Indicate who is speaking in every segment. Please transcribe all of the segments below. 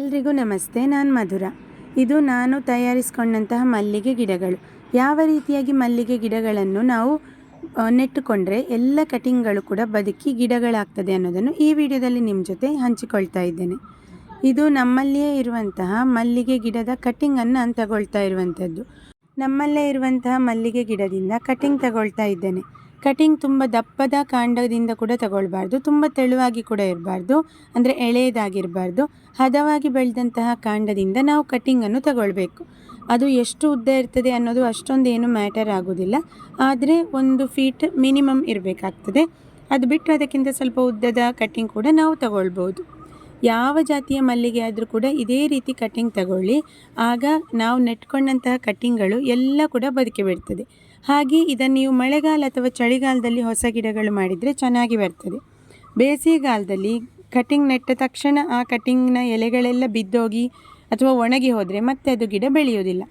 Speaker 1: ಎಲ್ರಿಗೂ ನಮಸ್ತೆ, ನಾನು ಮಧುರ. ಇದು ನಾನು ತಯಾರಿಸಿಕೊಂಡಂತಹ ಮಲ್ಲಿಗೆ ಗಿಡಗಳು. ಯಾವ ರೀತಿಯಾಗಿ ಮಲ್ಲಿಗೆ ಗಿಡಗಳನ್ನು ನಾವು ನೆಟ್ಟುಕೊಂಡ್ರೆ ಎಲ್ಲ ಕಟಿಂಗ್ಗಳು ಕೂಡ ಬದುಕಿ ಗಿಡಗಳಾಗ್ತದೆ ಅನ್ನೋದನ್ನು ಈ ವಿಡಿಯೋದಲ್ಲಿ ನಿಮ್ಮ ಜೊತೆ ಹಂಚಿಕೊಳ್ತಾ ಇದ್ದೇನೆ. ಇದು ನಮ್ಮಲ್ಲಿಯೇ ಇರುವಂತಹ ಮಲ್ಲಿಗೆ ಗಿಡದ ಕಟಿಂಗನ್ನು ನಾನು ತಗೊಳ್ತಾ ಇರುವಂಥದ್ದು. ನಮ್ಮಲ್ಲೇ ಇರುವಂತಹ ಮಲ್ಲಿಗೆ ಗಿಡದಿಂದ ಕಟಿಂಗ್ ತಗೊಳ್ತಾ ಇದ್ದೇನೆ. ಕಟಿಂಗ್ ತುಂಬ ದಪ್ಪದ ಕಾಂಡದಿಂದ ಕೂಡ ತಗೊಳ್ಬಾರ್ದು, ತುಂಬ ತೆಳುವಾಗಿ ಕೂಡ ಇರಬಾರ್ದು, ಅಂದರೆ ಎಳೆಯದಾಗಿರಬಾರ್ದು. ಹದವಾಗಿ ಬೆಳೆದಂತಹ ಕಾಂಡದಿಂದ ನಾವು ಕಟಿಂಗನ್ನು ತಗೊಳ್ಬೇಕು. ಅದು ಎಷ್ಟು ಉದ್ದ ಇರ್ತದೆ ಅನ್ನೋದು ಅಷ್ಟೊಂದು ಏನು ಮ್ಯಾಟರ್ ಆಗೋದಿಲ್ಲ. ಆದರೆ ಒಂದು ಫೀಟ್ ಮಿನಿಮಮ್ ಇರಬೇಕಾಗ್ತದೆ. ಅದು ಬಿಟ್ಟು ಅದಕ್ಕಿಂತ ಸ್ವಲ್ಪ ಉದ್ದದ ಕಟ್ಟಿಂಗ್ ಕೂಡ ನಾವು ತಗೊಳ್ಬೋದು. ಯಾವ ಜಾತಿಯ ಮಲ್ಲಿಗೆ ಆದರೂ ಕೂಡ ಇದೇ ರೀತಿ ಕಟ್ಟಿಂಗ್ ತಗೊಳ್ಳಿ. ಆಗ ನಾವು ನೆಟ್ಕೊಂಡಂತಹ ಕಟ್ಟಿಂಗ್ಗಳು ಎಲ್ಲ ಕೂಡ ಬದುಕಿ ಬಿಡ್ತದೆ. ಹಾಗೆ ಇದನ್ನು ನೀವು ಮಳೆಗಾಲ ಅಥವಾ ಚಳಿಗಾಲದಲ್ಲಿ ಹೊಸ ಗಿಡಗಳು ಮಾಡಿದರೆ ಚೆನ್ನಾಗಿ ಬರ್ತದೆ. ಬೇಸಿಗೆಗಾಲದಲ್ಲಿ ಕಟಿಂಗ್ ನೆಟ್ಟ ತಕ್ಷಣ ಆ ಕಟಿಂಗ್ನ ಎಲೆಗಳೆಲ್ಲ ಬಿದ್ದೋಗಿ ಅಥವಾ ಒಣಗಿ ಹೋದರೆ ಮತ್ತೆ ಅದು ಗಿಡ ಬೆಳೆಯೋದಿಲ್ಲ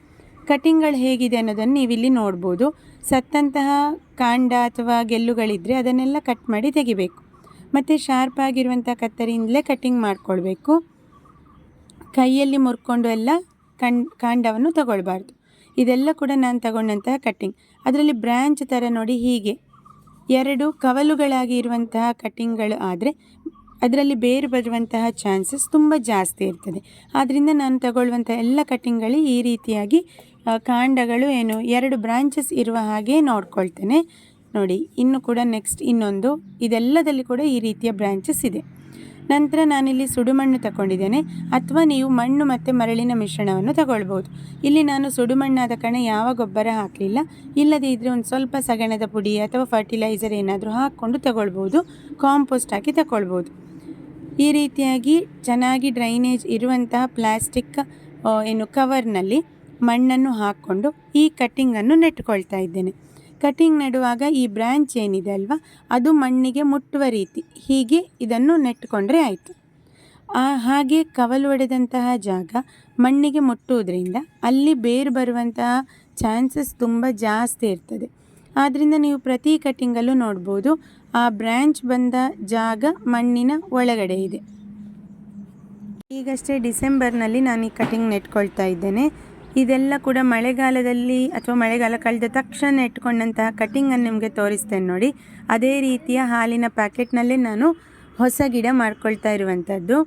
Speaker 1: ಕಟಿಂಗ್ಗಳು ಹೇಗಿದೆ ಅನ್ನೋದನ್ನು ನೀವಿಲ್ಲಿ ನೋಡ್ಬೋದು. ಸತ್ತಂತಹ ಕಾಂಡ ಅಥವಾ ಗೆಲ್ಲುಗಳಿದ್ದರೆ ಅದನ್ನೆಲ್ಲ ಕಟ್ ಮಾಡಿ ತೆಗಿಬೇಕು. ಮತ್ತು ಶಾರ್ಪ್ ಆಗಿರುವಂಥ ಕತ್ತರಿಯಿಂದಲೇ ಕಟಿಂಗ್ ಮಾಡಿಕೊಳ್ಬೇಕು. ಕೈಯಲ್ಲಿ ಮುರ್ಕೊಂಡು ಎಲ್ಲ ಕಣ್, ಕಾಂಡವನ್ನು ತಗೊಳ್ಬಾರ್ದು. ಇದೆಲ್ಲ ಕೂಡ ನಾನು ತಗೊಂಡಂತಹ ಕಟ್ಟಿಂಗ್ ಅದರಲ್ಲಿ ಬ್ರ್ಯಾಂಚ್ ಥರ ನೋಡಿ ಹೀಗೆ. ಎರಡು ಕವಲುಗಳಾಗಿ ಇರುವಂತಹ ಕಟ್ಟಿಂಗ್ಗಳು ಆದರೆ ಅದರಲ್ಲಿ ಬೇರು ಬರುವಂತಹ ಚಾನ್ಸಸ್ ತುಂಬ ಜಾಸ್ತಿ ಇರ್ತದೆ. ಆದ್ದರಿಂದ ನಾನು ತಗೊಳ್ಳುವಂಥ ಎಲ್ಲ ಕಟ್ಟಿಂಗ್ಗಳು ಈ ರೀತಿಯಾಗಿ ಕಾಂಡಗಳು ಏನು, ಎರಡು ಬ್ರಾಂಚಸ್ ಇರುವ ಹಾಗೆ ನೋಡ್ಕೊಳ್ತೇನೆ. ನೋಡಿ, ಇನ್ನು ಕೂಡ ನೆಕ್ಸ್ಟ್ ಇನ್ನೊಂದು, ಇದೆಲ್ಲದಲ್ಲಿ ಕೂಡ ಈ ರೀತಿಯ ಬ್ರಾಂಚಸ್ ಇದೆ. ನಂತರ ನಾನಿಲ್ಲಿ ಸುಡುಮಣ್ಣು ತಗೊಂಡಿದ್ದೇನೆ ಅಥವಾ ನೀವು ಮಣ್ಣು ಮತ್ತು ಮರಳಿನ ಮಿಶ್ರಣವನ್ನು ತಗೊಳ್ಬೋದು. ಇಲ್ಲಿ ನಾನು ಸುಡುಮಣ್ಣಾದ ಕಾರಣ ಯಾವ ಗೊಬ್ಬರ ಹಾಕಲಿಲ್ಲ. ಇಲ್ಲದೇ ಇದ್ದರೆ ಒಂದು ಸ್ವಲ್ಪ ಸಗಣದ ಪುಡಿ ಅಥವಾ ಫರ್ಟಿಲೈಸರ್ ಏನಾದರೂ ಹಾಕ್ಕೊಂಡು ತಗೊಳ್ಬೋದು. ಕಾಂಪೋಸ್ಟ್ ಹಾಕಿ ತಗೊಳ್ಬೋದು ಈ ರೀತಿಯಾಗಿ ಚೆನ್ನಾಗಿ ಡ್ರೈನೇಜ್ ಇರುವಂತಹ ಪ್ಲಾಸ್ಟಿಕ್ ಏನು ಕವರ್ನಲ್ಲಿ ಮಣ್ಣನ್ನು ಹಾಕ್ಕೊಂಡು ಈ ಕಟ್ಟಿಂಗನ್ನು ನೆಟ್ಕೊಳ್ತಾ ಇದ್ದೇನೆ. ಕಟ್ಟಿಂಗ್ ನೆಡುವಾಗ ಈ ಬ್ರ್ಯಾಂಚ್ ಏನಿದೆ ಅಲ್ವಾ, ಅದು ಮಣ್ಣಿಗೆ ಮುಟ್ಟುವ ರೀತಿ. ಹೀಗೆ ಇದನ್ನು ನೆಟ್ಕೊಂಡ್ರೆ ಆಯಿತು. ಆ ಹಾಗೆ ಕವಲು ಒಡೆದಂತಹ ಜಾಗ ಮಣ್ಣಿಗೆ ಮುಟ್ಟುವುದರಿಂದ ಅಲ್ಲಿ ಬೇರು ಬರುವಂತಹ ಚಾನ್ಸಸ್ ತುಂಬ ಜಾಸ್ತಿ ಇರ್ತದೆ. ಆದ್ದರಿಂದ ನೀವು ಪ್ರತಿ ಕಟಿಂಗಲ್ಲೂ ನೋಡ್ಬೋದು, ಆ ಬ್ರ್ಯಾಂಚ್ ಬಂದ ಜಾಗ ಮಣ್ಣಿನ ಒಳಗಡೆ ಇದೆ. ಈಗಷ್ಟೇ ಡಿಸೆಂಬರ್ನಲ್ಲಿ ನಾನು ಈ ಕಟಿಂಗ್ ನೆಟ್ಕೊಳ್ತಾ ಇದ್ದೇನೆ. ಇದೆಲ್ಲ ಕೂಡ ಮಳೆಗಾಲದಲ್ಲಿ ಅಥವಾ ಮಳೆಗಾಲ ಕಳೆದ ತಕ್ಷಣ ಇಟ್ಕೊಂಡಂತಹ ಕಟಿಂಗನ್ನು ನಿಮಗೆ ತೋರಿಸ್ತೇನೆ ನೋಡಿ. ಅದೇ ರೀತಿಯ ಹಾಲಿನ ಪ್ಯಾಕೆಟ್ನಲ್ಲೇ ನಾನು ಹೊಸ ಗಿಡ ಮಾಡ್ಕೊಳ್ತಾ ಇರುವಂಥದ್ದು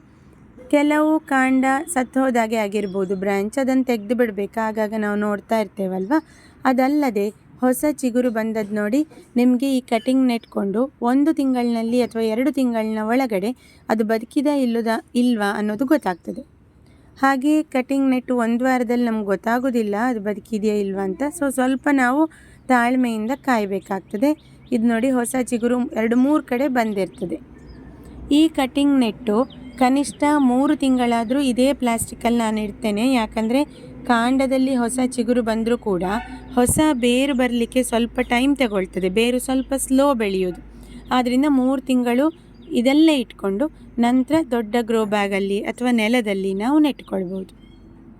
Speaker 1: ಕೆಲವು ಕಾಂಡ ಸತ್ತು ಹೋದಾಗೆ ಆಗಿರ್ಬೋದು ಬ್ರ್ಯಾಂಚ್ ಅದನ್ನು ತೆಗೆದು ಬಿಡಬೇಕು ಆಗಾಗ ನಾವು ನೋಡ್ತಾ ಇರ್ತೇವಲ್ವ? ಅದಲ್ಲದೆ ಹೊಸ ಚಿಗುರು ಬಂದದ್ದು ನೋಡಿ, ನಿಮಗೆ ಈ ಕಟಿಂಗ್ ನೆಟ್ಕೊಂಡು ಒಂದು ತಿಂಗಳಿನಲ್ಲಿ ಅಥವಾ ಎರಡು ತಿಂಗಳಿನ ಒಳಗಡೆ ಅದು ಬದುಕಿದ ಇಲ್ಲದ, ಇಲ್ವಾ ಅನ್ನೋದು ಗೊತ್ತಾಗ್ತದೆ. ಹಾಗೆ ಕಟಿಂಗ್ ನೆಟ್ಟು ಒಂದು ವಾರದಲ್ಲಿ ನಮ್ಗೆ ಗೊತ್ತಾಗೋದಿಲ್ಲ, ಅದು ಬದುಕಿದೆಯಾ ಇಲ್ವಾ ಅಂತ. ಸೊ ಸ್ವಲ್ಪ ನಾವು ತಾಳ್ಮೆಯಿಂದ ಕಾಯಬೇಕಾಗ್ತದೆ. ಇದು ನೋಡಿ ಹೊಸ ಚಿಗುರು ಎರಡು ಮೂರು ಕಡೆ ಬಂದಿರ್ತದೆ. ಈ ಕಟಿಂಗ್ ನೆಟ್ಟು ಕನಿಷ್ಠ ಮೂರು ತಿಂಗಳಾದರೂ ಇದೇ ಪ್ಲಾಸ್ಟಿಕಲ್ಲಿ ನಾನು ಇಡ್ತೇನೆ. ಯಾಕಂದರೆ ಕಾಂಡದಲ್ಲಿ ಹೊಸ ಚಿಗುರು ಬಂದರೂ ಕೂಡ ಹೊಸ ಬೇರು ಬರಲಿಕ್ಕೆ ಸ್ವಲ್ಪ ಟೈಮ್ ತಗೊಳ್ತದೆ. ಬೇರು ಸ್ವಲ್ಪ ಸ್ಲೋ ಬೆಳೆಯೋದು. ಆದ್ದರಿಂದ ಮೂರು ತಿಂಗಳು ಇದೆಲ್ಲ ಇಟ್ಕೊಂಡು ನಂತರ ದೊಡ್ಡ ಗ್ರೋ ಬ್ಯಾಗಲ್ಲಿ ಅಥವಾ ನೆಲದಲ್ಲಿ ನಾವು ನೆಟ್ಕೊಳ್ಬೋದು.